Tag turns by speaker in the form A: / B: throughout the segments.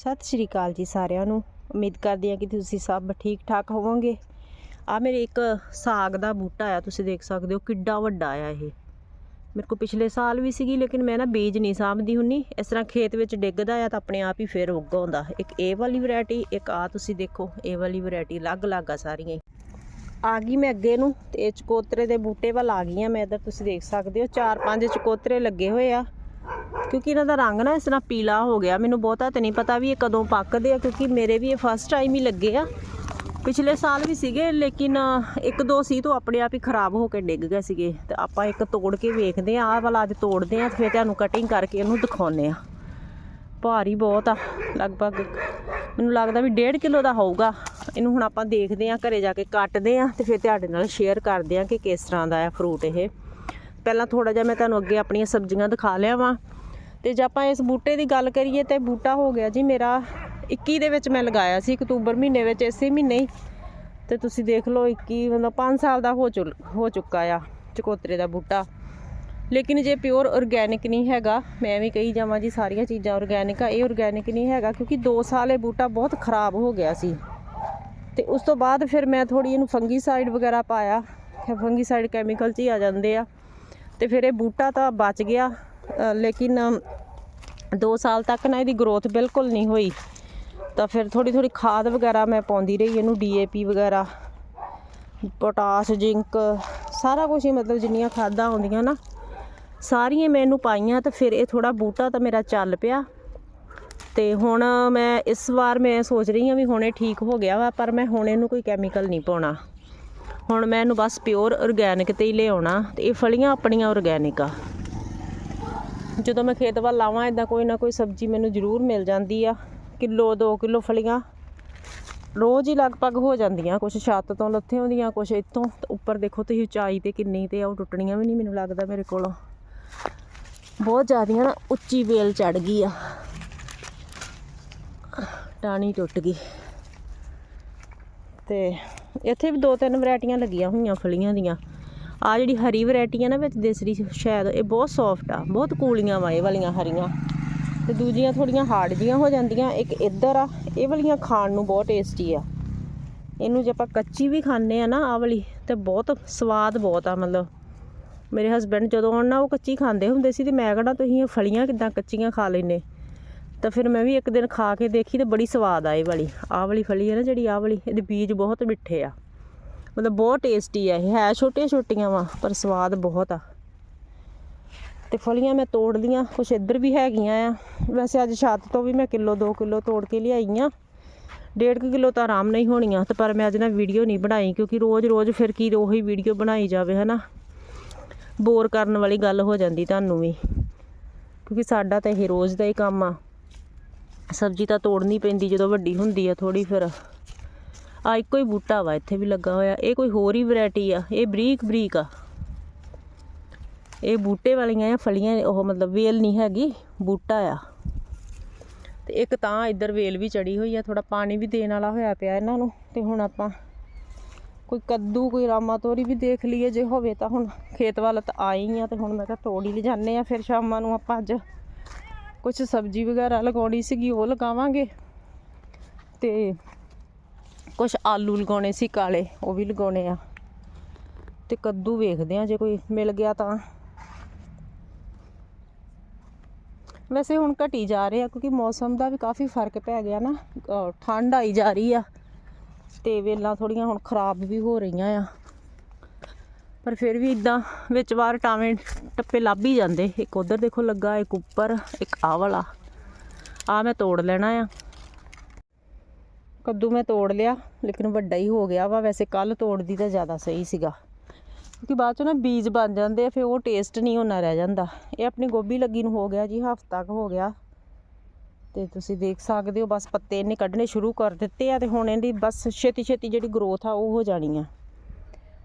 A: ਸਤਿ ਸ਼੍ਰੀ ਅਕਾਲ ਜੀ ਸਾਰਿਆਂ ਨੂੰ। ਉਮੀਦ ਕਰਦੀ ਹਾਂ ਕਿ ਤੁਸੀਂ ਸਭ ਠੀਕ ਠਾਕ ਹੋਵੋਗੇ। ਆ ਮੇਰੇ ਇੱਕ ਸਾਗ ਦਾ ਬੂਟਾ ਆ ਤੁਸੀਂ ਦੇਖ ਸਕਦੇ ਹੋ ਕਿੱਡਾ ਵੱਡਾ ਆ ਇਹ। ਮੇਰੇ ਕੋ ਪਿਛਲੇ ਸਾਲ ਵੀ ਸੀਗੀ, ਲੇਕਿਨ ਮੈਂ ਨਾ ਬੀਜ ਨਹੀਂ ਸਾਂਭਦੀ ਹੁੰਨੀ। ਇਸ ਤਰ੍ਹਾਂ ਖੇਤ ਵਿੱਚ ਡਿੱਗਦਾ ਆ ਤਾਂ ਆਪਣੇ ਆਪ ਹੀ ਫੇਰ ਉੱਗ ਆਉਂਦਾ। ਇੱਕ ਇਹ ਵਾਲੀ ਵੈਰਾਈਟੀ, ਇੱਕ ਆ ਤੁਸੀਂ ਦੇਖੋ, ਇਹ ਵਾਲੀ ਵੈਰਾਈਟੀ ਅਲੱਗ-ਅਲੱਗ ਆ ਸਾਰੀਆਂ ਹੀ। ਆ ਗਈ ਮੈਂ ਅੱਗੇ ਨੂੰ, ਤੇ ਇਹ ਚਕੋਤਰੇ ਦੇ ਬੂਟੇ ਵੱਲ ਆ ਗਈ ਆ ਮੈਂ। ਇੱਧਰ ਤੁਸੀਂ ਦੇਖ ਸਕਦੇ ਹੋ, ਚਾਰ ਪੰਜ ਚਕੋਤਰੇ ਲੱਗੇ ਹੋਏ ਆ। ਕਿਉਂਕਿ ਇਹਨਾਂ ਦਾ ਰੰਗ ਨਾ ਇਸ ਤਰ੍ਹਾਂ ਪੀਲਾ ਹੋ ਗਿਆ। ਮੈਨੂੰ ਬਹੁਤਾ ਤੇ ਨਹੀਂ ਪਤਾ ਵੀ ਇਹ ਕਦੋਂ ਪੱਕਦੇ ਆ, ਕਿਉਂਕਿ ਮੇਰੇ ਵੀ ਇਹ ਫਸਟ ਟਾਈਮ ਹੀ ਲੱਗੇ ਆ। ਪਿਛਲੇ ਸਾਲ ਵੀ ਸੀਗੇ, ਲੇਕਿਨ ਇੱਕ ਦੋ ਸੀ ਤੋਂ ਆਪਣੇ ਆਪ ਹੀ ਖਰਾਬ ਹੋ ਕੇ ਡਿੱਗ ਗਏ ਸੀਗੇ। ਤੇ ਆਪਾਂ ਇੱਕ ਤੋੜ ਕੇ ਵੇਖਦੇ ਆ, ਆਹ ਵਾਲਾ ਅੱਜ ਤੋੜਦੇ ਆ ਤੇ ਫਿਰ ਤੁਹਾਨੂੰ ਕਟਿੰਗ ਕਰਕੇ ਇਹਨੂੰ ਦਿਖਾਉਨੇ ਆ। ਭਾਰੀ ਬਹੁਤ ਆ, ਲਗਭਗ ਮੈਨੂੰ ਲੱਗਦਾ ਵੀ 1.5 ਕਿਲੋ ਦਾ ਹੋਊਗਾ। ਇਹਨੂੰ ਹੁਣ ਆਪਾਂ ਦੇਖਦੇ ਆ, ਘਰੇ ਜਾ ਕੇ ਕੱਟਦੇ ਆ ਤੇ ਫਿਰ ਤੁਹਾਡੇ ਨਾਲ ਸ਼ੇਅਰ ਕਰਦੇ ਆ ਕਿ ਕਿਸ ਤਰ੍ਹਾਂ ਦਾ ਆ ਫਰੂਟ ਇਹ। ਪਹਿਲਾਂ ਥੋੜਾ ਜਿਹਾ ਮੈਂ ਤੁਹਾਨੂੰ ਅੱਗੇ ਆਪਣੀਆਂ ਸਬਜ਼ੀਆਂ ਦਿਖਾ ਲਿਆ ਵਾਂ। ਤੇ ਜੇ ਆਪਾਂ ਇਸ ਬੂਟੇ ਦੀ ਗੱਲ ਕਰੀਏ ਤੇ ਬੂਟਾ ਹੋ ਗਿਆ ਜੀ ਮੇਰਾ 21 ਦੇ ਵਿੱਚ ਮੈਂ ਲਗਾਇਆ ਸੀ, ਅਕਤੂਬਰ ਮਹੀਨੇ ਵਿੱਚ ਇਸੇ ਮਹੀਨੇ ਹੀ। ਤੇ ਤੁਸੀਂ ਦੇਖ ਲਓ 21 ਮਤਲਬ 5 ਸਾਲ ਦਾ ਹੋ ਚੁ ਹੋ ਚੁੱਕਾ ਆ ਚਕੋਤਰੇ ਦਾ ਬੂਟਾ। ਲੇਕਿਨ ਜੇ ਪਿਓਰ ਆਰਗੈਨਿਕ ਨਹੀਂ ਹੈਗਾ, ਮੈਂ ਵੀ ਕਹੀ ਜਾਵਾਂ ਜੀ ਸਾਰੀਆਂ ਚੀਜ਼ਾਂ ਆਰਗੈਨਿਕ ਆ, ਇਹ ਆਰਗੈਨਿਕ ਨਹੀਂ ਹੈਗਾ ਕਿਉਂਕਿ 2 ਸਾਲ ਇਹ ਬੂਟਾ ਬਹੁਤ ਖਰਾਬ ਹੋ ਗਿਆ ਸੀ। ਤੇ ਉਸ ਤੋਂ ਬਾਅਦ ਫਿਰ ਮੈਂ ਥੋੜੀ ਇਹਨੂੰ ਫੰਗੀਸਾਈਡ ਵਗੈਰਾ ਪਾਇਆ ਫੰਗੀਸਾਈਡ ਕੈਮੀਕਲ 'ਚ ਹੀ ਆ ਜਾਂਦੇ ਆ। ਤੇ ਫਿਰ ਇਹ ਬੂਟਾ ਤਾਂ ਬਚ ਗਿਆ ਲੇਕਿਨ 2 ਸਾਲ ਤੱਕ ਨਾ ਇਹਦੀ ਗਰੋਥ ਬਿਲਕੁਲ ਨਹੀਂ ਹੋਈ। ਤਾਂ ਫਿਰ ਥੋੜੀ ਥੋੜੀ ਖਾਦ ਵਗੈਰਾ ਮੈਂ ਪਾਉਂਦੀ ਰਹੀ, ਇਹਨੂੰ ਡੀਏਪੀ ਵਗੈਰਾ ਪੋਟਾਸ਼ ਜ਼ਿੰਕ ਸਾਰਾ ਕੁਝ ਹੀ ਮਤਲਬ ਜਿੰਨੀਆਂ ਖਾਦਾਂ ਆਉਂਦੀਆਂ ਨਾ, ਸਾਰੀਆਂ ਮੈਂ ਇਹਨੂੰ ਪਾਈਆਂ ਤਾਂ ਫਿਰ ਇਹ ਥੋੜਾ ਬੂਟਾ ਤਾਂ ਮੇਰਾ ਚੱਲ ਪਿਆ। ਤੇ ਹੁਣ ਮੈਂ ਇਸ ਵਾਰ ਮੈਂ ਸੋਚ ਰਹੀ ਹਾਂ ਵੀ ਹੁਣੇ ਠੀਕ ਹੋ ਗਿਆ ਵਾ, ਪਰ ਮੈਂ ਹੁਣ ਇਹਨੂੰ ਕੋਈ ਕੈਮੀਕਲ ਨਹੀਂ ਪਾਉਣਾ। ਹੁਣ ਮੈਂ ਇਹਨੂੰ ਬਸ ਪਿਓਰ ਆਰਗੈਨਿਕ ਤੇ ਹੀ ਲਿਆਉਣਾ, ਤੇ ਇਹ ਫਲੀਆਂ ਆਪਣੀਆਂ ਆਰਗੈਨਿਕ ਆ। ਜਦੋਂ ਮੈਂ ਖੇਤ ਵੱਲ ਲਾਵਾਂ ਇਦਾਂ ਕੋਈ ਨਾ ਕੋਈ ਸਬਜ਼ੀ ਮੈਨੂੰ ਜ਼ਰੂਰ ਮਿਲ ਜਾਂਦੀ ਆ। ਕਿਲੋ 2 ਕਿਲੋ ਫਲੀਆਂ ਰੋਜ਼ ਹੀ ਲਗਭਗ ਹੋ ਜਾਂਦੀਆਂ ਕੁਝ ਛੱਤ ਤੋਂ ਲੱਥੇ ਹੁੰਦੀਆਂ ਕੁਝ ਇੱਥੋਂ। ਤੇ ਉੱਪਰ ਦੇਖੋ ਤੁਸੀਂ ਉਚਾਈ ਤੇ ਕਿੰਨੀ ਤੇ ਆ, ਉਹ ਟੁੱਟਣੀਆਂ ਵੀ ਨਹੀਂ ਮੈਨੂੰ ਲੱਗਦਾ ਮੇਰੇ ਕੋਲੋਂ। ਬਹੁਤ ਜ਼ਿਆਦੀਆਂ ਨਾ ਉੱਚੀ ਵੇਲ ਚੜ ਗਈ ਆ। ਟਾਣੀ ਟੁੱਟ ਗਈ। ਤੇ ਇੱਥੇ ਵੀ ਦੋ ਤਿੰਨ ਵੈਰਾਈਟੀਆਂ ਲੱਗੀਆਂ ਹੋਈਆਂ ਫਲੀਆਂ ਦੀਆਂ। ਆ ਜਿਹੜੀ ਹਰੀ ਵੈਰਾਈਟੀ ਆ ਨਾ ਵਿੱਚ ਦੇਸਰੀ ਸ਼ਾਇਦ ਇਹ ਬਹੁਤ ਸੌਫਟ ਆ, ਬਹੁਤ ਕੂਲੀਆਂ ਵਾ ਇਹ ਵਾਲੀਆਂ ਹਰੀਆਂ। ਤੇ ਦੂਜੀਆਂ ਥੋੜੀਆਂ ਹਾਰਡ ਜੀਆਂ ਹੋ ਜਾਂਦੀਆਂ, ਇੱਕ ਇੱਧਰ ਆ, ਇਹ ਵਾਲੀਆਂ ਖਾਣ ਨੂੰ ਬਹੁਤ ਟੇਸਟੀ ਆ। ਇਹਨੂੰ ਜੇ ਆਪਾਂ ਕੱਚੀ ਵੀ ਖਾਂਦੇ ਆ ਨਾ ਆ ਵਾਲੀ, ਤੇ ਬਹੁਤ ਸਵਾਦ ਬਹੁਤ ਆ, ਮਤਲਬ। ਮੇਰੇ ਹਸਬੰਡ ਜਦੋਂ ਆਉਣ ਨਾ ਉਹ ਕੱਚੀ ਖਾਂਦੇ ਹੁੰਦੇ ਸੀ, ਤੇ ਮੈਂ ਕਹਣਾ ਤੁਸੀਂ ਇਹ ਫਲੀਆਂ ਕਿਦਾਂ ਕੱਚੀਆਂ ਖਾ ਲੈਨੇ ਤਾਂ ਫਿਰ ਮੈਂ ਵੀ ਇੱਕ ਦਿਨ ਖਾ ਕੇ ਦੇਖੀ ਤੇ ਬੜੀ ਸਵਾਦ ਆ ਇਹ ਵਾਲੀ। ਆਹ ਵਾਲੀ ਫਲੀ ਹੈ ਨਾ ਜਿਹੜੀ, ਆਹ ਵਾਲੀ, ਇਹਦੇ ਬੀਜ ਬਹੁਤ ਮਿੱਠੇ ਆ। ਮਤਲਬ ਬਹੁਤ ਟੇਸਟੀ ਆ ਇਹ। ਹੈ ਛੋਟੀਆਂ ਛੋਟੀਆਂ ਵਾ, ਪਰ ਸਵਾਦ ਬਹੁਤ ਆ। ਤੇ ਫਲੀਆਂ ਮੈਂ ਤੋੜ ਲੀਆਂ, ਕੁਛ ਇੱਧਰ ਵੀ ਹੈਗੀਆਂ ਆ। ਵੈਸੇ ਅੱਜ ਛੱਤ ਤੋਂ ਵੀ ਮੈਂ ਕਿਲੋ 2 ਕਿਲੋ ਤੋੜ ਕੇ ਲਿਆਈ ਆ। ਡੇਢ ਕੁ ਕਿਲੋ ਤਾਂ ਆਰਾਮ ਨਹੀਂ ਹੋਣੀਆਂ, ਤੇ ਪਰ ਮੈਂ ਅੱਜ ਨਾ ਵੀਡੀਓ ਨਹੀਂ ਬਣਾਈ, ਕਿਉਂਕਿ ਰੋਜ਼-ਰੋਜ਼ ਫਿਰ ਕੀ ਉਹੀ ਵੀਡੀਓ ਬਣਾਈ ਜਾਵੇ, ਹਨਾ? ਬੋਰ ਕਰਨ ਵਾਲੀ ਗੱਲ ਹੋ ਜਾਂਦੀ ਤੁਹਾਨੂੰ ਵੀ। ਕਿਉਂਕਿ ਸਾਡਾ ਤਾਂ ਇਹ ਰੋਜ਼ ਦਾ ਹੀ ਕੰਮ ਆ। ਸਬਜ਼ੀ ਤਾਂ ਤੋੜਨੀ ਪੈਂਦੀ ਜਦੋਂ ਵੱਡੀ ਹੁੰਦੀ ਆ ਥੋੜੀ ਫਿਰ। ਆ ਇੱਕੋ ਹੀ ਬੂਟਾ ਵਾ, ਇੱਥੇ ਵੀ ਲੱਗਾ ਹੋਇਆ। ਇਹ ਕੋਈ ਹੋਰ ਹੀ ਵੈਰਾਈਟੀ ਆ। ਇਹ ਬਰੀਕ ਬਰੀਕ ਆ। ਇਹ ਬੂਟੇ ਵਾਲੀਆਂ ਆ ਫਲੀਆਂ, ਉਹ ਮਤਲਬ ਵੇਲ ਨਹੀਂ ਹੈਗੀ, ਬੂਟਾ ਆ। ਤੇ ਇੱਕ ਤਾਂ ਇੱਧਰ ਵੇਲ ਵੀ ਚੜੀ ਹੋਈ ਆ ਥੋੜਾ ਪਾਣੀ ਵੀ ਦੇਣ ਵਾਲਾ ਹੋਇਆ ਪਿਆ ਇਹਨਾਂ ਨੂੰ। ਤੇ ਹੁਣ ਆਪਾਂ ਕੋਈ ਕੱਦੂ, ਕੋਈ ਰਾਮਾ ਤੋਰੀ ਵੀ ਦੇਖ ਲਈਏ, ਜੇ ਹੋਵੇ ਤਾਂ ਹੁਣ ਖੇਤ ਵੱਲ ਤਾਂ ਆਈ ਆ ਤੇ ਹੁਣ ਮੈਂ ਕਿਹਾ ਤੋੜ ਹੀ ਲਿਜਾਨੇ ਆ, ਫਿਰ ਸ਼ਾਮਾਂ ਨੂੰ ਆਪਾਂ ਅੱਜ ਕੁਝ ਸਬਜ਼ੀ ਵਗੈਰਾ ਲਗਾਉਣੀ ਸੀਗੀ, ਉਹ ਲਗਾਵਾਂਗੇ। ਤੇ ਕੁਝ ਆਲੂ ਲਗਾਉਣੇ ਸੀ ਕਾਲੇ, ਉਹ ਵੀ ਲਗਾਉਣੇ ਆ। ਤੇ ਕੱਦੂ ਵੇਖਦੇ ਆ ਜੇ ਕੋਈ ਮਿਲ ਗਿਆ ਤਾਂ। ਵੈਸੇ ਹੁਣ ਘਟੀ ਜਾ ਰਹੇ ਆ, ਕਿਉਂਕਿ ਮੌਸਮ ਦਾ ਵੀ ਕਾਫੀ ਫ਼ਰਕ ਪੈ ਗਿਆ ਨਾ। ਠੰਡ ਆਈ ਜਾ ਰਹੀ ਆ, ਤੇ ਵੇਲਾਂ ਥੋੜੀਆਂ ਹੁਣ ਖਰਾਬ ਵੀ ਹੋ ਰਹੀਆਂ ਆ। ਪਰ ਫਿਰ ਵੀ ਇਦਾਂ ਵਿੱਚ ਵਾਰ ਟਾਵੇਂ ਟੱਪੇ ਲੱਭ ਹੀ ਜਾਂਦੇ। ਇੱਕ ਉਧਰ ਦੇਖੋ ਲੱਗਾ, ਇੱਕ ਉੱਪਰ, ਇੱਕ ਆਹ ਵਾਲਾ। ਆ ਮੈਂ ਤੋੜ ਲੈਣਾ ਆ। ਕੱਦੂ ਮੈਂ ਤੋੜ ਲਿਆ, ਲੇਕਿਨ ਵੱਡਾ ਹੀ ਹੋ ਗਿਆ ਵਾ, ਵੈਸੇ ਕੱਲ ਤੋੜਦੀ ਤਾਂ ਜ਼ਿਆਦਾ ਸਹੀ ਸੀਗਾ। ਕਿਉਂਕਿ ਬਾਅਦ ਚੋਂ ਨਾ ਬੀਜ ਬਣ ਜਾਂਦੇ ਆ, ਫਿਰ ਉਹ ਟੇਸਟ ਨਹੀਂ ਹੋਣਾ ਰਹਿ ਜਾਂਦਾ। ਇਹ ਆਪਣੀ ਗੋਭੀ ਲੱਗੀ ਨੂੰ ਹੋ ਗਿਆ ਜੀ, ਹਫ਼ਤਾ ਕੁ ਹੋ ਗਿਆ। ਤੇ ਤੁਸੀਂ ਦੇਖ ਸਕਦੇ ਹੋ, ਬਸ ਪੱਤੇ ਇਹਨੇ ਕੱਢਣੇ ਸ਼ੁਰੂ ਕਰ ਦਿੱਤੇ ਆ, ਤੇ ਹੁਣ ਇਹਦੀ ਬਸ ਛੇਤੀ ਛੇਤੀ ਜਿਹੜੀ ਗਰੋਥ ਆ, ਉਹ ਹੋ ਜਾਣੀ ਆ।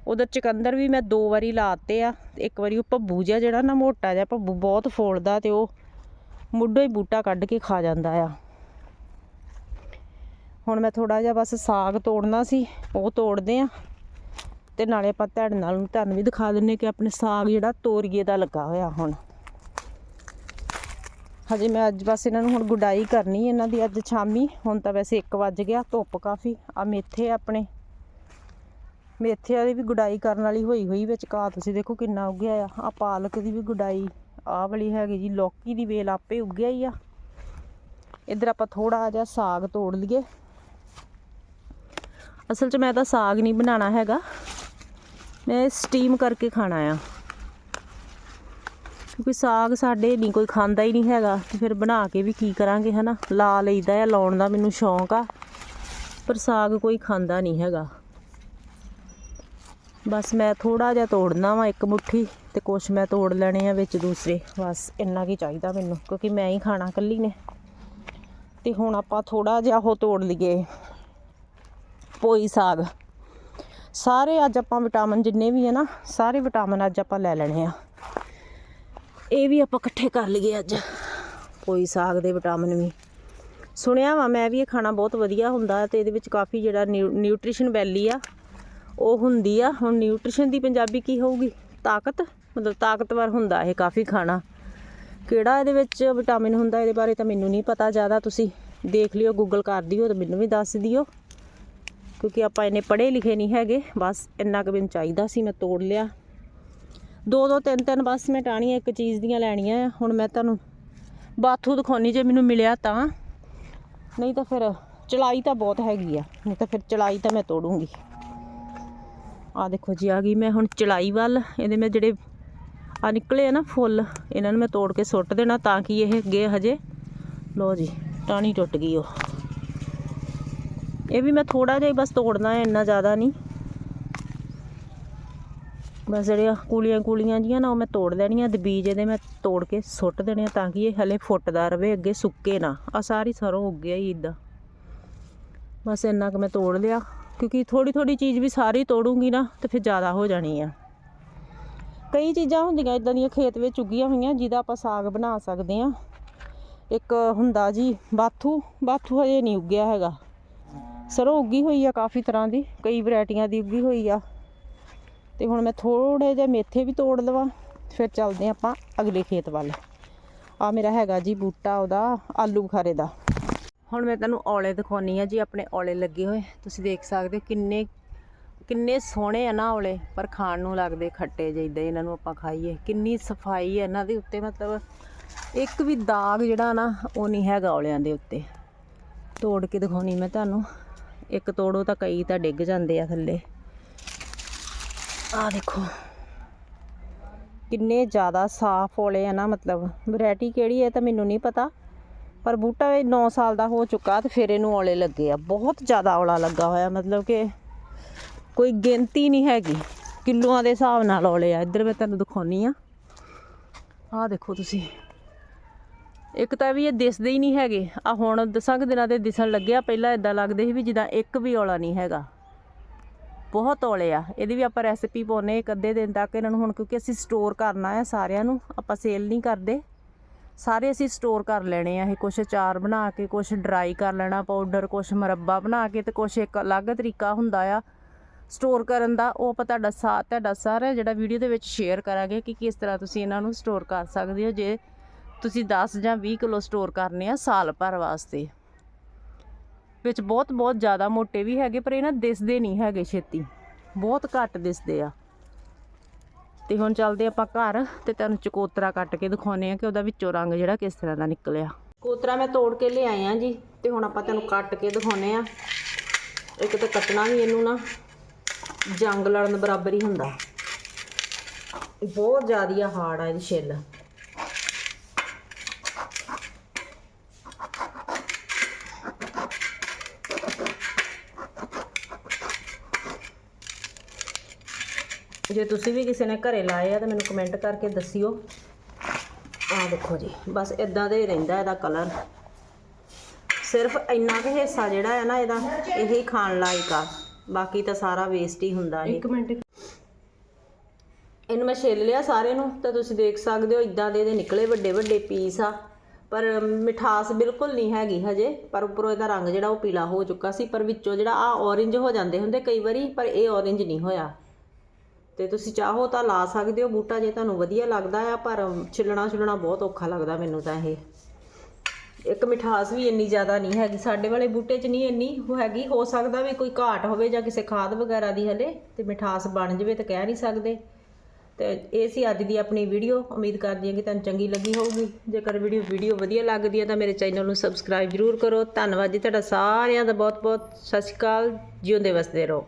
A: ਉਧਰ ਚਕੰਦਰ ਵੀ ਮੈਂ ਦੋ ਵਾਰੀ ਲਾਤੇ ਆ, ਤੇ ਇੱਕ ਵਾਰੀ ਉਹ ਭੱਬੂ ਜਿਹਾ ਜਿਹੜਾ ਨਾ ਮੋਟਾ ਜਿਹਾ, ਭੱਬੂ ਬਹੁਤ ਫੋਲਦਾ ਤੇ ਉਹ ਮੁੱਢੋਂ ਹੀ ਬੂਟਾ ਕੱਢ ਕੇ ਖਾ ਜਾਂਦਾ ਆ। ਹੁਣ ਮੈਂ ਥੋੜਾ ਜਿਹਾ ਬਸ ਸਾਗ ਤੋੜਨਾ ਸੀ, ਉਹ ਤੋੜਦੇ ਆ ਤੇ ਨਾਲੇ ਆਪਾਂ ਤੁਹਾਡੇ ਨਾਲ ਤੁਹਾਨੂੰ ਵੀ ਦਿਖਾ ਦਿੰਨੇ ਕਿ ਆਪਣੇ ਸਾਗ ਜਿਹੜਾ ਤੋਰੀਏ ਦਾ ਲੱਗਾ ਹੋਇਆ ਹੁਣ। ਹਜੇ ਮੈਂ ਅੱਜ ਬਸ ਇਹਨਾਂ ਨੂੰ ਹੁਣ ਗੁਡਾਈ ਕਰਨੀ ਇਹਨਾਂ ਦੀ ਅੱਜ ਸ਼ਾਮੀ। ਹੁਣ ਤਾਂ ਵੈਸੇ 1 ਵੱਜ ਗਿਆ, ਧੁੱਪ ਕਾਫੀ। ਆ ਮੇਥੇ ਆਪਣੇ। ਮੇਥੇ ਵਾਲੀ ਵੀ ਗੁਡਾਈ ਕਰਨ ਵਾਲੀ ਹੋਈ ਹੋਈ ਵਿੱਚ, ਘਾਹ ਤੁਸੀਂ ਦੇਖੋ ਕਿੰਨਾ ਉੱਗਿਆ ਆ। ਆ ਪਾਲਕ ਦੀ ਵੀ ਗੁਡਾਈ, ਆਹ ਵਾਲੀ ਹੈਗੀ ਜੀ, ਲੌਕੀ ਦੀ ਵੇਲ ਆਪੇ ਉੱਗਿਆ ਹੀ ਆ। ਇੱਧਰ ਆਪਾਂ ਥੋੜਾ ਜਿਹਾ ਸਾਗ ਤੋੜ ਲਈਏ। ਅਸਲ 'ਚ ਮੈਂ ਤਾਂ ਸਾਗ ਨਹੀਂ ਬਣਾਉਣਾ ਹੈਗਾ। ਮੈਂ ਸਟੀਮ ਕਰਕੇ ਖਾਣਾ ਆ। ਕਿਉਂਕਿ ਸਾਗ ਸਾਡੇ ਨਹੀਂ, ਕੋਈ ਖਾਂਦਾ ਹੀ ਨਹੀਂ ਹੈਗਾ। ਤੇ ਫਿਰ ਬਣਾ ਕੇ ਵੀ ਕੀ ਕਰਾਂਗੇ, ਹਨਾ? ਲਾ ਲਈਦਾ ਆ, ਲਾਉਣ ਦਾ ਮੈਨੂੰ ਸ਼ੌਂਕ ਆ। ਪਰ ਸਾਗ ਕੋਈ ਖਾਂਦਾ ਨਹੀਂ ਹੈਗਾ। ਬਸ ਮੈਂ ਥੋੜਾ ਜਿਹਾ ਤੋੜਨਾ ਵਾ ਇੱਕ ਮੁੱਠੀ ਤੇ ਕੁਛ ਮੈਂ ਤੋੜ ਲੈਣੇ ਆ ਵਿੱਚ ਦੂਸਰੇ। ਬਸ ਇੰਨਾ ਕੀ ਚਾਹੀਦਾ ਮੈਨੂੰ, ਕਿਉਂਕਿ ਮੈਂ ਹੀ ਖਾਣਾ ਇਕੱਲੀ ਨੇ। ਤੇ ਹੁਣ ਆਪਾਂ ਥੋੜਾ ਜਿਹਾ ਉਹ ਤੋੜ ਲਈਏ। ਪੋਈ ਸਾਗ। ਸਾਰੇ ਅੱਜ ਆਪਾਂ ਵਿਟਾਮਿਨ ਜਿੰਨੇ ਵੀ ਆ ਨਾ, ਸਾਰੇ ਵਿਟਾਮਿਨ ਅੱਜ ਆਪਾਂ ਲੈ ਲੈਣੇ ਆ। ਇਹ ਵੀ ਆਪਾਂ ਇਕੱਠੇ ਕਰ ਲਈਏ ਅੱਜ, ਪੋਈ ਸਾਗ ਦੇ ਵਿਟਾਮਿਨ ਵੀ। ਸੁਣਿਆ ਵਾ, ਮੈਂ ਵੀ ਇਹ ਖਾਣਾ ਬਹੁਤ ਵਧੀਆ ਹੁੰਦਾ ਤੇ ਇਹਦੇ ਵਿੱਚ ਕਾਫੀ ਜਿਹੜਾ ਨਿਊਟ੍ਰੀਸ਼ਨ ਵੈਲੀ ਆ, ਉਹ ਹੁੰਦੀ ਆ। ਹੁਣ ਨਿਊਟ੍ਰੀਸ਼ਨ ਦੀ ਪੰਜਾਬੀ ਕੀ ਹੋਊਗੀ? ਤਾਕਤ, ਮਤਲਬ ਤਾਕਤਵਰ ਹੁੰਦਾ ਇਹ ਕਾਫੀ ਖਾਣਾ। ਕਿਹੜਾ ਇਹਦੇ ਵਿੱਚ ਵਿਟਾਮਿਨ ਹੁੰਦਾ, ਇਹਦੇ ਬਾਰੇ ਤਾਂ ਮੈਨੂੰ ਨਹੀਂ ਪਤਾ ਜ਼ਿਆਦਾ। ਤੁਸੀਂ ਦੇਖ ਲਿਓ, ਗੂਗਲ ਕਰ ਦਿਓ ਤੇ ਮੈਨੂੰ ਵੀ ਦੱਸ ਦਿਓ। ਕਿਉਂਕਿ ਆਪਾਂ ਇਹਨੇ ਪੜ੍ਹੇ ਲਿਖੇ ਨਹੀਂ ਹੈਗੇ, ਬਸ ਇੰਨਾ ਕੁ ਮੈਨੂੰ ਚਾਹੀਦਾ ਸੀ, ਮੈਂ ਤੋੜ ਲਿਆ। ਦੋ ਦੋ, ਤਿੰਨ ਤਿੰਨ ਬਸ ਮੈਂ ਟਾਣੀਆਂ ਇੱਕ ਚੀਜ਼ ਦੀਆਂ ਲੈਣੀਆਂ ਆ। ਹੁਣ ਮੈਂ ਤੁਹਾਨੂੰ ਬਾਥੂ ਦਿਖਾਉਣੀ, ਜੇ ਮੈਨੂੰ ਮਿਲਿਆ ਤਾਂ। ਨਹੀਂ ਤਾਂ ਫਿਰ ਚਲਾਈ ਤਾਂ ਬਹੁਤ ਹੈਗੀ ਆ, ਨਹੀਂ ਤਾਂ ਫਿਰ ਚਲਾਈ ਤਾਂ ਮੈਂ ਤੋੜੂੰਗੀ। ਆ ਦੇਖੋ ਜੀ, ਆ ਗਈ ਮੈਂ ਹੁਣ ਚਲਾਈ ਵੱਲ। ਇਹਦੇ ਮੈਂ ਜਿਹੜੇ ਆ ਨਿਕਲੇ ਆ ਨਾ ਫੁੱਲ, ਇਹਨਾਂ ਨੂੰ ਮੈਂ ਤੋੜ ਕੇ ਸੁੱਟ ਦੇਣਾ ਤਾਂ ਕਿ ਇਹ ਅੱਗੇ ਹਜੇ। ਲੋ ਜੀ ਟਾਣੀ ਟੁੱਟ ਗਈ ਉਹ। ਇਹ ਵੀ ਮੈਂ ਥੋੜਾ ਜਿਹਾ ਹੀ ਬਸ ਤੋੜਨਾ ਹੈ, ਇੰਨਾ ਜ਼ਿਆਦਾ ਨਹੀਂ। ਬਸ ਜਿਹੜੀਆਂ ਕੂਲੀਆਂ ਕੂਲੀਆਂ ਜੀਆਂ ਨਾ ਉਹ ਮੈਂ ਤੋੜ ਲੈਣੀਆਂ ਤੇ ਬੀਜ ਇਹਦੇ ਮੈਂ ਤੋੜ ਕੇ ਸੁੱਟ ਦੇਣੇ ਆ ਤਾਂ ਕਿ ਇਹ ਹਲੇ ਫੁੱਟਦਾ ਰਵੇ, ਅੱਗੇ ਸੁੱਕੇ ਨਾ। ਆ ਸਾਰੀ ਸਰੋਂ ਉੱਗ ਗਿਆ ਹੀ ਇਦਾਂ। ਬਸ ਇੰਨਾ ਕੁ ਮੈਂ ਤੋੜ ਲਿਆ, ਕਿਉਂਕਿ ਥੋੜੀ ਥੋੜੀ ਚੀਜ਼ ਵੀ ਸਾਰੀ ਤੋੜੂੰਗੀ ਨਾ ਤੇ ਫਿਰ ਜ਼ਿਆਦਾ ਹੋ ਜਾਣੀ ਆ। ਕਈ ਚੀਜ਼ਾਂ ਹੁੰਦੀਆਂ ਇਦਾਂ ਦੀਆਂ ਖੇਤ ਵਿੱਚ ਉੱਗੀਆਂ ਹੋਈਆਂ, ਜਿਹਦਾ ਆਪਾਂ ਸਾਗ ਬਣਾ ਸਕਦੇ ਆ। ਇੱਕ ਹੁੰਦਾ ਜੀ ਬਾਥੂ ਬਾਥੂ ਹਜੇ ਨਹੀਂ ਉੱਗਿਆ ਹੈਗਾ। ਸਰੋਂ ਉੱਗੀ ਹੋਈ ਆ ਕਾਫੀ ਤਰ੍ਹਾਂ ਦੀ, ਕਈ ਵੈਰਾਈਟੀਆਂ ਦੀ ਉੱਗੀ ਹੋਈ ਆ। ਤੇ ਹੁਣ ਮੈਂ ਥੋੜੇ ਜਿਹੇ ਮੇਥੇ ਵੀ ਤੋੜ ਲਵਾਂ, ਫਿਰ ਚੱਲਦੇ ਆਪਾਂ ਅਗਲੇ ਖੇਤ ਵੱਲ। ਆ ਮੇਰਾ ਹੈਗਾ ਜੀ ਬੂਟਾ ਉਹਦਾ, ਆਲੂ ਬੁਖਾਰੇ ਦਾ। ਹੁਣ ਮੈਂ ਤੁਹਾਨੂੰ ਔਲੇ ਦਿਖਾਉਣੀ ਆ ਜੀ, ਆਪਣੇ ਔਲੇ ਲੱਗੇ ਹੋਏ। ਤੁਸੀਂ ਦੇਖ ਸਕਦੇ ਹੋ ਕਿੰਨੇ ਕਿੰਨੇ ਸੋਹਣੇ ਆ ਨਾ ਔਲੇ, ਪਰ ਖਾਣ ਨੂੰ ਲੱਗਦੇ ਖੱਟੇ ਜਿਹਦੇ ਇਹਨਾਂ ਨੂੰ ਆਪਾਂ ਖਾਈਏ। ਕਿੰਨੀ ਸਫ਼ਾਈ ਹੈ ਇਹਨਾਂ ਦੇ ਉੱਤੇ, ਮਤਲਬ ਇੱਕ ਵੀ ਦਾਗ ਜਿਹੜਾ ਨਾ, ਉਹ ਨਹੀਂ ਹੈਗਾ ਔਲਿਆਂ ਦੇ ਉੱਤੇ। ਤੋੜ ਕੇ ਦਿਖਾਉਣੀ ਮੈਂ ਤੁਹਾਨੂੰ। ਇੱਕ ਤੋੜੋ ਤਾਂ ਕਈ ਤਾਂ ਡਿੱਗ ਜਾਂਦੇ ਆ ਥੱਲੇ। ਆ ਦੇਖੋ। ਕਿੰਨੇ ਜ਼ਿਆਦਾ ਸਾਫ਼ ਔਲੇ ਆ ਨਾ, ਮਤਲਬ। ਵੈਰਾਈਟੀ ਕਿਹੜੀ ਹੈ ਤਾਂ ਮੈਨੂੰ ਨਹੀਂ ਪਤਾ। ਪਰ ਬੂਟਾ ਇਹ 9 ਸਾਲ ਦਾ ਹੋ ਚੁੱਕਾ ਤੇ ਫਿਰ ਇਹਨੂੰ ਔਲੇ ਲੱਗੇ ਆ। ਬਹੁਤ ਜ਼ਿਆਦਾ ਔਲਾ ਲੱਗਾ ਹੋਇਆ, ਮਤਲਬ ਕਿ ਕੋਈ ਗਿਣਤੀ ਨਹੀਂ ਹੈਗੀ। ਕਿਲੋਆਂ ਦੇ ਹਿਸਾਬ ਨਾਲ ਔਲੇ ਆ। ਇੱਧਰ ਮੈਂ ਤੁਹਾਨੂੰ ਦਿਖਾਉਣੀ ਆ। ਆਹ ਦੇਖੋ ਤੁਸੀਂ। ਇੱਕ ਤਾਂ ਵੀ ਇਹ ਦਿਸਦੇ ਹੀ ਨਹੀਂ ਹੈਗੇ। ਆ ਹੁਣ ਦਸਾਂ ਕੁ ਦਿਨਾਂ 'ਤੇ ਦਿਸਣ ਲੱਗਿਆ, ਪਹਿਲਾਂ ਇਦਾਂ ਲੱਗਦੇ ਸੀ ਵੀ ਜਿੱਦਾਂ ਇੱਕ ਵੀ ਔਲਾ ਨਹੀਂ ਹੈਗਾ। ਬਹੁਤ ਔਲੇ ਆ। ਇਹਦੀ ਵੀ ਆਪਾਂ ਰੈਸਿਪੀ ਪਾਉਨੇ ਇੱਕ ਅੱਧੇ ਦਿਨ ਤੱਕ ਇਹਨਾਂ ਨੂੰ ਹੁਣ ਕਿਉਂਕਿ ਅਸੀਂ ਸਟੋਰ ਕਰਨਾ ਆ ਸਾਰਿਆਂ ਨੂੰ, ਆਪਾਂ ਸੇਲ ਨਹੀਂ ਕਰਦੇ। ਸਾਰੇ ਅਸੀਂ ਸਟੋਰ ਕਰ ਲੈਣੇ ਆ ਇਹ, ਕੁਛ ਅਚਾਰ ਬਣਾ ਕੇ, ਕੁਛ ਡਰਾਈ ਕਰ ਲੈਣਾ ਪਾਊਡਰ ਕੁਛ ਮੁਰੱਬਾ ਬਣਾ ਕੇ ਤੇ ਕੁਛ ਇੱਕ ਅਲੱਗ ਤਰੀਕਾ ਹੁੰਦਾ ਆ ਸਟੋਰ ਕਰਨ ਦਾ। ਉਹ ਆਪਾਂ ਤੁਹਾਡਾ ਸਾਥ ਤੁਹਾਡਾ ਸਾਰਾ ਜਿਹੜਾ ਵੀਡੀਓ ਦੇ ਵਿੱਚ ਸ਼ੇਅਰ ਕਰਾਂਗੇ ਕਿ ਕਿਸ ਤਰ੍ਹਾਂ ਤੁਸੀਂ ਇਹਨਾਂ ਨੂੰ ਸਟੋਰ ਕਰ ਸਕਦੇ ਹੋ। ਜੇ ਤੁਸੀਂ 10 ਜਾਂ 20 ਕਿਲੋ ਸਟੋਰ ਕਰਨੇ ਆ ਸਾਲ ਭਰ ਵਾਸਤੇ। ਵਿੱਚ ਬਹੁਤ ਬਹੁਤ ਜ਼ਿਆਦਾ ਮੋਟੇ ਵੀ ਹੈਗੇ, ਪਰ ਇਹ ਨਾ ਦਿਸਦੇ ਨਹੀਂ ਹੈਗੇ ਛੇਤੀ। ਬਹੁਤ ਘੱਟ ਦਿਸਦੇ ਆ। ਤੇ ਹੁਣ ਚੱਲਦੇ ਆਪਾਂ ਘਰ ਤੇ ਤੁਹਾਨੂੰ ਚਕੋਤਰਾ ਕੱਟ ਕੇ ਦਿਖਾਉਨੇ ਆ ਕਿ ਉਹਦਾ ਵਿੱਚੋਂ ਰੰਗ ਜਿਹੜਾ ਕਿਸ ਤਰ੍ਹਾਂ ਦਾ ਨਿਕਲਿਆ। ਕੋਤਰਾ ਮੈਂ ਤੋੜ ਕੇ ਲਿਆਏ ਆ ਜੀ, ਤੇ ਹੁਣ ਆਪਾਂ ਤੁਹਾਨੂੰ ਕੱਟ ਕੇ ਦਿਖਾਉਨੇ ਆ। ਇੱਕ ਤਾਂ ਕੱਟਣਾ ਵੀ ਇਹਨੂੰ ਨਾ ਜੰਗ ਲੜਨ ਬਰਾਬਰ ਹੀ ਹੁੰਦਾ। ਬਹੁਤ ਜ਼ਿਆਦਾ ਹਾਰਡ ਆ ਇਹਦੀ ਛਿੱਲ। ਜੇ ਤੁਸੀਂ ਵੀ ਕਿਸੇ ਨੇ ਘਰੇ ਲਾਏ ਆ ਤਾਂ ਮੈਨੂੰ ਕਮੈਂਟ ਕਰਕੇ ਦੱਸਿਓ। ਆਹ ਦੇਖੋ ਜੀ ਬਸ ਇਦਾਂ ਦਾ ਹੀ ਰਹਿੰਦਾ ਇਹਦਾ ਕਲਰ ਸਿਰਫ ਇੰਨਾ ਕੁ ਹਿੱਸਾ ਜਿਹੜਾ ਹੈ ਨਾ ਇਹਦਾ ਇਹ ਹੀ ਖਾਣ ਲਾਇਕ ਆ। ਬਾਕੀ ਤਾਂ ਸਾਰਾ ਵੇਸਟ ਹੀ ਹੁੰਦਾ ਇਹ।
B: ਇੱਕ ਮਿੰਟ।
A: ਇਹਨੂੰ ਮੈਂ ਛਿੱਲ ਲਿਆ ਸਾਰੇ ਨੂੰ ਤਾਂ ਤੁਸੀਂ ਦੇਖ ਸਕਦੇ ਹੋ ਇਦਾਂ ਦੇ ਇਹਦੇ ਨਿਕਲੇ ਵੱਡੇ ਵੱਡੇ ਪੀਸ ਆ। ਪਰ ਮਿਠਾਸ ਬਿਲਕੁਲ ਨਹੀਂ ਹੈਗੀ ਹਜੇ ਪਰ ਉੱਪਰੋਂ ਇਹਦਾ ਰੰਗ ਜਿਹੜਾ ਉਹ ਪੀਲਾ ਹੋ ਚੁੱਕਾ ਸੀ। ਪਰ ਵਿੱਚੋਂ ਜਿਹੜਾ ਆ orange ਹੋ ਜਾਂਦੇ ਹੁੰਦੇ ਕਈ ਵਾਰੀ ਪਰ ਇਹ orange ਨਹੀਂ ਹੋਇਆ। ਤੇ ਤੁਸੀਂ ਚਾਹੋ ਤਾਂ ਲਾ ਸਕਦੇ ਹੋ ਬੂਟਾ ਜੇ ਤੁਹਾਨੂੰ ਵਧੀਆ ਲੱਗਦਾ ਆ, ਪਰ ਛਿੱਲਣਾ ਛਿੱਲਣਾ ਬਹੁਤ ਔਖਾ ਲੱਗਦਾ ਮੈਨੂੰ ਤਾਂ ਇਹ। ਇੱਕ ਮਿਠਾਸ ਵੀ ਇੰਨੀ ਜ਼ਿਆਦਾ ਨਹੀਂ ਹੈਗੀ, ਸਾਡੇ ਵਾਲੇ ਬੂਟੇ 'ਚ ਨਹੀਂ ਇੰਨੀ ਉਹ ਹੈਗੀ, ਹੋ ਸਕਦਾ ਵੀ ਕੋਈ ਘਾਟ ਹੋਵੇ ਜਾਂ ਕਿਸੇ ਖਾਦ ਵਗੈਰਾ ਦੀ ਹਲੇ ਤੇ ਮਿਠਾਸ ਬਣ ਜਵੇ ਤਾਂ ਕਹਿ ਨਹੀਂ ਸਕਦੇ। ਤੇ ਇਹ ਸੀ ਅੱਜ ਦੀ ਆਪਣੀ ਵੀਡੀਓ, ਉਮੀਦ ਕਰਦੀ ਹਾਂ ਕਿ ਤੁਹਾਨੂੰ ਚੰਗੀ ਲੱਗੀ ਹੋਊਗੀ। ਜੇਕਰ ਵੀਡੀਓ ਵੀਡੀਓ ਵਧੀਆ ਲੱਗਦੀ ਹੈ ਤਾਂ ਮੇਰੇ ਚੈਨਲ ਨੂੰ ਸਬਸਕ੍ਰਾਈਬ ਜ਼ਰੂਰ ਕਰੋ। ਧੰਨਵਾਦ ਜੀ ਤੁਹਾਡਾ ਸਾਰਿਆਂ ਦਾ ਬਹੁਤ ਬਹੁਤ ਸਤਿ ਸ਼੍ਰੀ ਅਕਾਲ, ਜਿਉਂਦੇ ਵਸਦੇ ਰਹੋ।